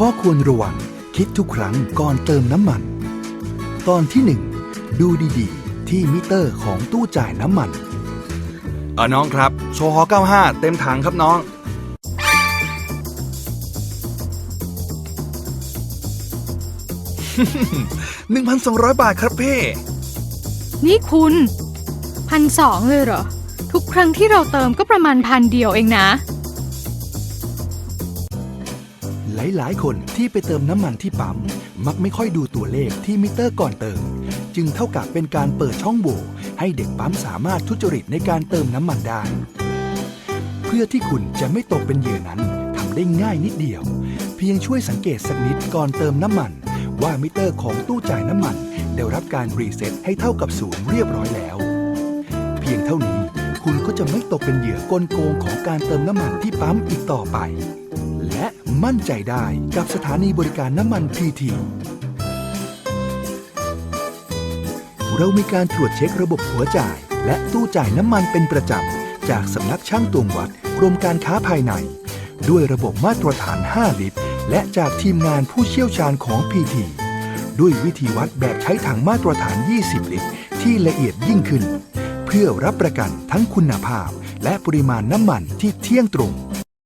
ข้อควรระวัง คิดทุกครั้งก่อนเติมน้ำมัน ตอนที่ 1 ดูดีๆ ที่มิเตอร์ของตู้จ่ายน้ำมัน เออน้องครับโซฮอ95 เต็มถังครับน้อง 1,200 บาทครับพี่ นี่คุณพันสองเลยเหรอ ทุกครั้งที่เราเติมก็ประมาณพันเดียวเองนะ หลาย ๆ คนที่ไปเติมน้ำมันที่ปั๊มมักไม่ค่อยดูตัวเลขที่มิเตอร์ก่อนเติม จึงเท่ากับเป็นการเปิดช่องโหว่ให้เด็กปั๊มสามารถทุจริตในการเติมน้ำมันได้ เพื่อที่คุณจะไม่ตกเป็นเหยื่อนั้นทำได้ง่ายนิดเดียว เพียงช่วยสังเกตสักนิดก่อนเติมน้ำมัน ว่ามิเตอร์ของตู้จ่ายน้ำมัน ได้รับการรีเซ็ตให้เท่ากับศูนย์เรียบร้อยแล้ว เพียงเท่านี้คุณก็จะไม่ตกเป็นเหยื่อกลโกงของการเติมน้ำมันที่ปั๊มอีกต่อไป มั่นใจได้กับสถานีบริการน้ำมันพีทีเรามีการตรวจเช็คระบบหัวจ่าย และตู้จ่ายน้ำมันเป็นประจำ จากสำนักช่างตวงวัดกรมการค้าภายใน ด้วยระบบมาตรฐาน 5 ลิตร และจากทีมงานผู้เชี่ยวชาญของ PT ด้วยวิธีวัดแบบใช้ถังมาตรฐาน 20 ลิตร ที่ละเอียดยิ่งขึ้น เพื่อรับประกันทั้งคุณภาพ และปริมาณน้ำมันที่เที่ยงตรง